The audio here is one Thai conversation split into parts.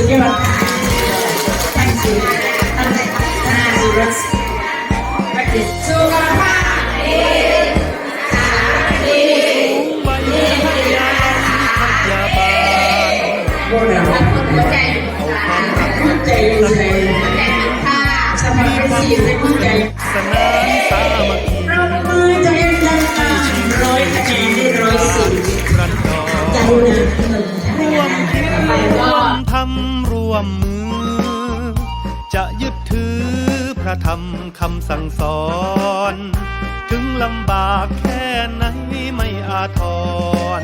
สุดยอดตั้งสุดตั้งใจน้าสุดรักรักเด็ดสุขภาพดีไว้ให้ยาพยาบาลโบราณหัวใจหัวใจเลยสมัครเป็นสีเป็นหัวใจสนานสามัคคีเรามือใจดังตาร้อยคะแนนได้ร้อยสิบรันดอใจนห มมือ จะยึดถือพระธรรมคำสั่งสอน ถึงลำบากแค่ไหนไม่อาทร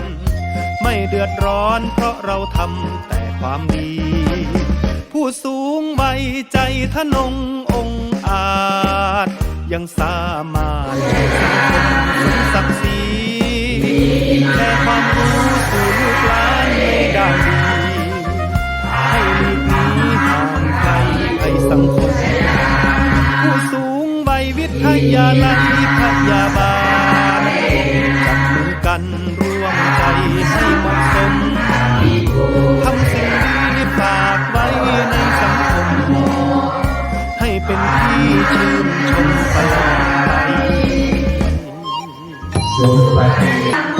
ไม่เดือดร้อนเพราะเราทำแต่ความดี ผู้สูงวัยใจทนงองอาจ ยังสามารถสังคมศักดิ์ศรีแค ยาลัยพยาบาลจับมือกันร่วมใจให้เหมาะสมทำสิ่งดีฝากไว้ในสังคม ให้เป็นที่ชื่นชมตลอดไปผู้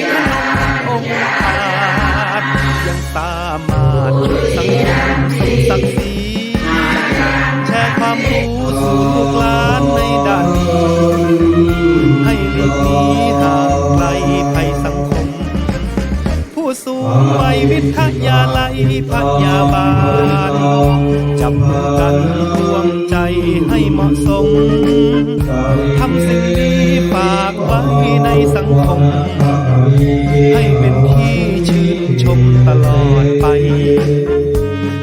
ยใจขนมองค์อาจยังสามารถสังคมสมศักดิ์ศรีแชร์ความรู้สู่ลูกหลานในด้านดีให้หลีกหนีห่างไกลภัยสังคม ผู้สูงวัยวิทยาลัยพยาบาล จับมือกันรวมใจให้เหมาะสมทำสิ่งดีฝากไว้ในสังคม ให้เป็นที่ชื่นชมตลอดไป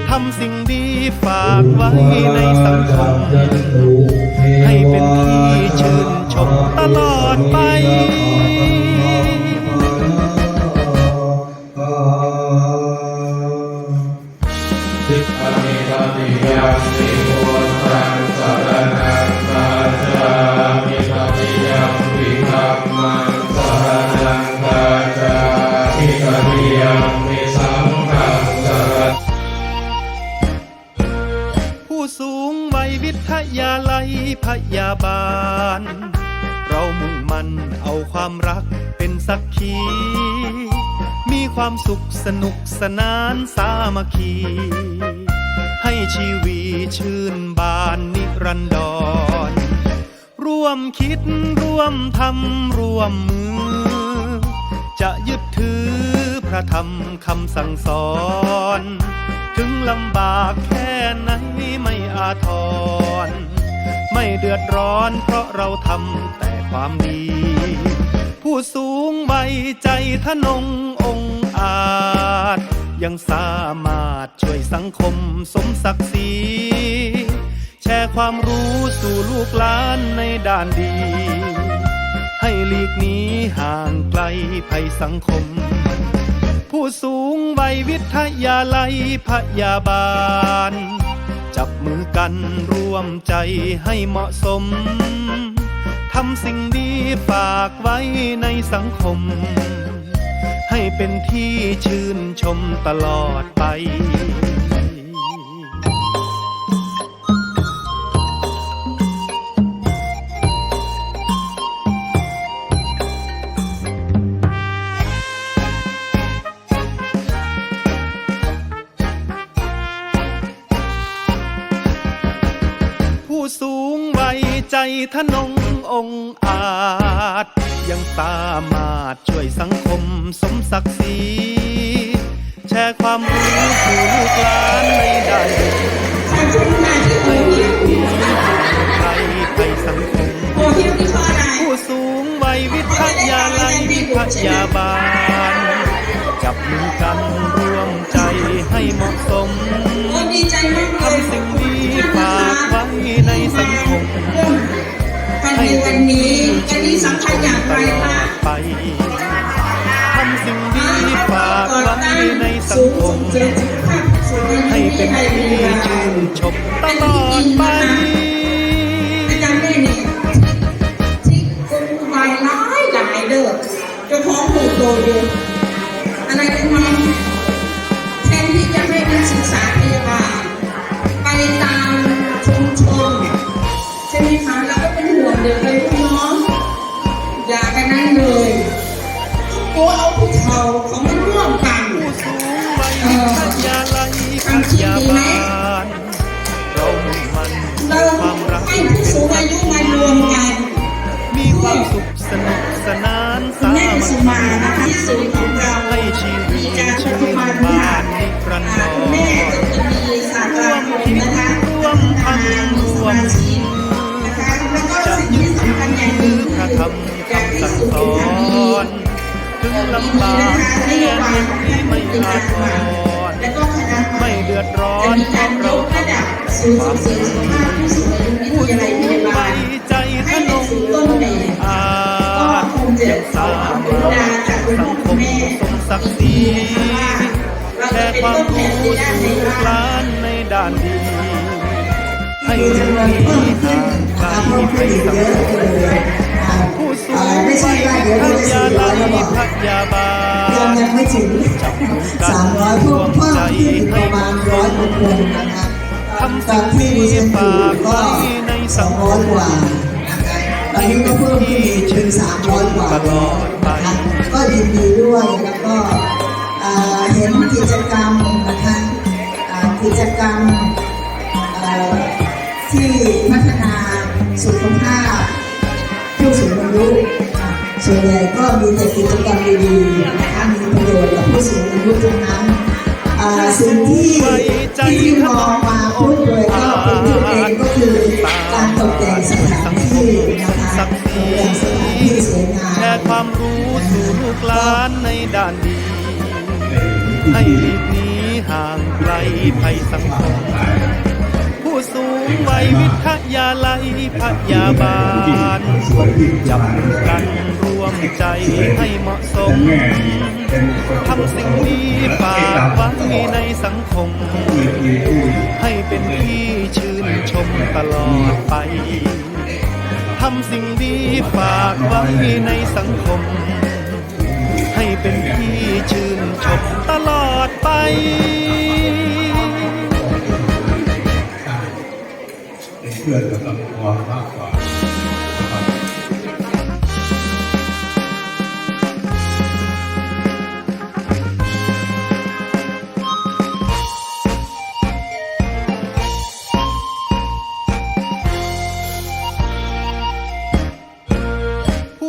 ทำสิ่งดีฝากไว้ในสังคม วัยวิทยาลัยพยาบาล เรามุ่งมันเอาความรักเป็นสักขี มีความสุขสนุกสนานสามัคคี ให้ชีวีชื่นบานนิรันดร ร่วมคิดร่วมทำร่วมมือ จะยึดถือพระธรรมคำสั่งสอน ถึงลำบากแค่ไหนไม่อาทร ไม่เดือดร้อนเพราะเราทำแต่ความดี ผู้สูงวัยใจทนงองอาจ ยังสามารถช่วยสังคมสมศักดิ์ศรีแชร์ความรู้สู่ลูกหลานในด้านดี ให้หลีกหนีห่างไกลภัยสังคม ผู้สูงวัยวิทยาลัยพยาบาล จับมือกันร่วมใจให้เหมาะสม ทำสิ่งดีฝากไว้ในสังคม ให้เป็นที่ชื่นชมตลอดไป ใจทนงองอาจ ยังสามารถช่วยสังคมสมศักดิ์ศรีแชร์ความรู้สู่ลูก วันนี้วันนี้สำคัญอย่างไรคะไปทำสิ่งดีฝากไว้ในสังคมให้เป็นที่ชื่นชมตลอดไปอาจารย์แม่นี่ที่คนวายร้ายหลายเด้อจ้าของผูกโตอยู่อะไรกันมา ลำบากแค่ไหนไม่อาทรแล้วก็คณะไม่เดือดร้อจะนมีการยเรากระดับศูนย์ส่งเสริมสุขภาผู้สูงอายุวิผู้ทยาลัยพสูงยาบาวัลยใจขให้นเป็นมศูนย์ต้นแบบอาก็คงจะยังขอสาความารถจากคุณสัพ่งอคุณมแม่สมศักดิ์ศรีแชจะร์เป็นความรู้สู่ในลูกหบ้าลานในด้านดีให้มีมีจำนวนเพิ่มขึ้นทานะงคะไกลเพิ่มไปขึ้นอีกสังคม ผู้สูงไม่ใช่ว่าเดี๋ยวเราจะสี่ร้อยแล้วบอกยังยังไม่ถึงสามร้อยพวกเพิ่มขึ้นประมาณร้อยกว่าคนนะคะตอนที่ดิฉันอยู่ก็สองร้อยกว่านะคะตอนนี้ก็เพิ่มขึ้นอีกถึงสามร้อยกว่าแล้วนะคะ กิจกรรมดีๆนะคะมีประโยชน์กับผู้สูงอายุทั้งนั้นสิ่งที่ที่ที่มองมาพูดเลยก็เป็นจุดเด่นก็คือการตกแต่งสถานที่นะคะตกแต่งสถานที่สวยงาแชมร์ความรู้สู่ลูกหลานในด้านดีให้หลีกหนีห่างไกลภัยสังคมผู้สูงวัยวิทยาลัยพยาบาลจับกัน ใจให้เหมาะสมทำสิ่งดีฝากไว้ในสังคม ให้เป็นที่ชื่นชมตลอดไปทำสิ่งดีฝากไว้ในสังคม ให้เป็นที่ชื่นชมตลอดไปเพื่อนกับตัวมากกว่า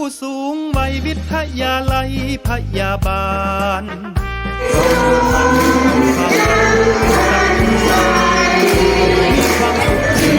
ผู้สูงวัยวิทยาลัยพยาบาลมีความสุขสนานสามัคคี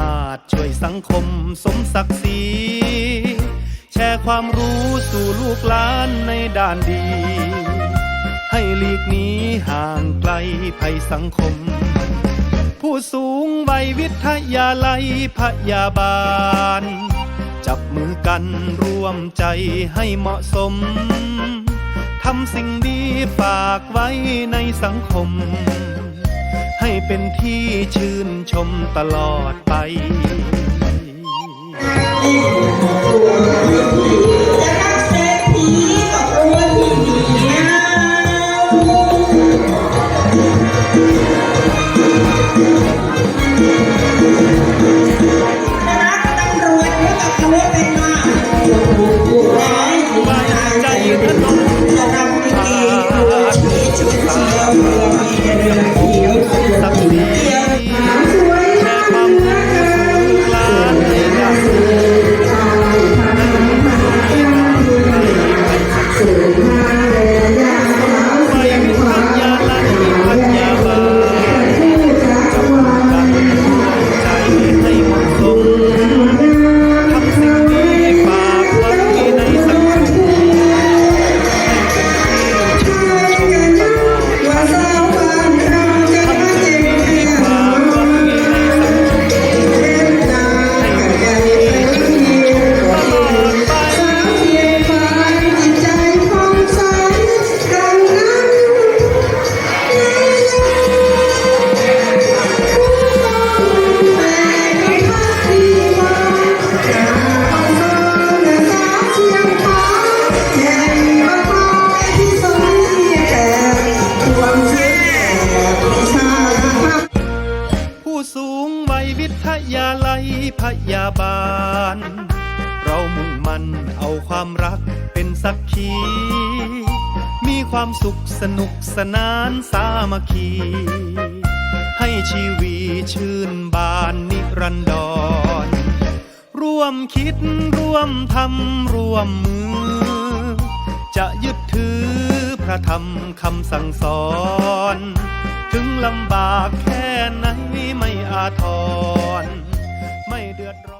มารช่วยสังคมสมศักดิ์ศรีแชร์ความรู้สู่ลูกหลานในด้านดี ให้หลีกหนีห่างไกลภัยสังคม ผู้สูงวัยวิทยาลัยพยาบาล จับมือกันร่วมใจให้เหมาะสมทำสิ่งดีฝากไว้ในสังคม ให้เป็นที่ชื่นชมตลอดไป สุขสนุกสนานสามัคคี ให้ชีวีชื่นบานนิรันดร ร่วมคิดร่วมทำร่วมมือ จะยึดถือพระธรรมคำสั่งสอน ถึงลำบากแค่ไหนไม่อาทร ไม่เดือดร้อน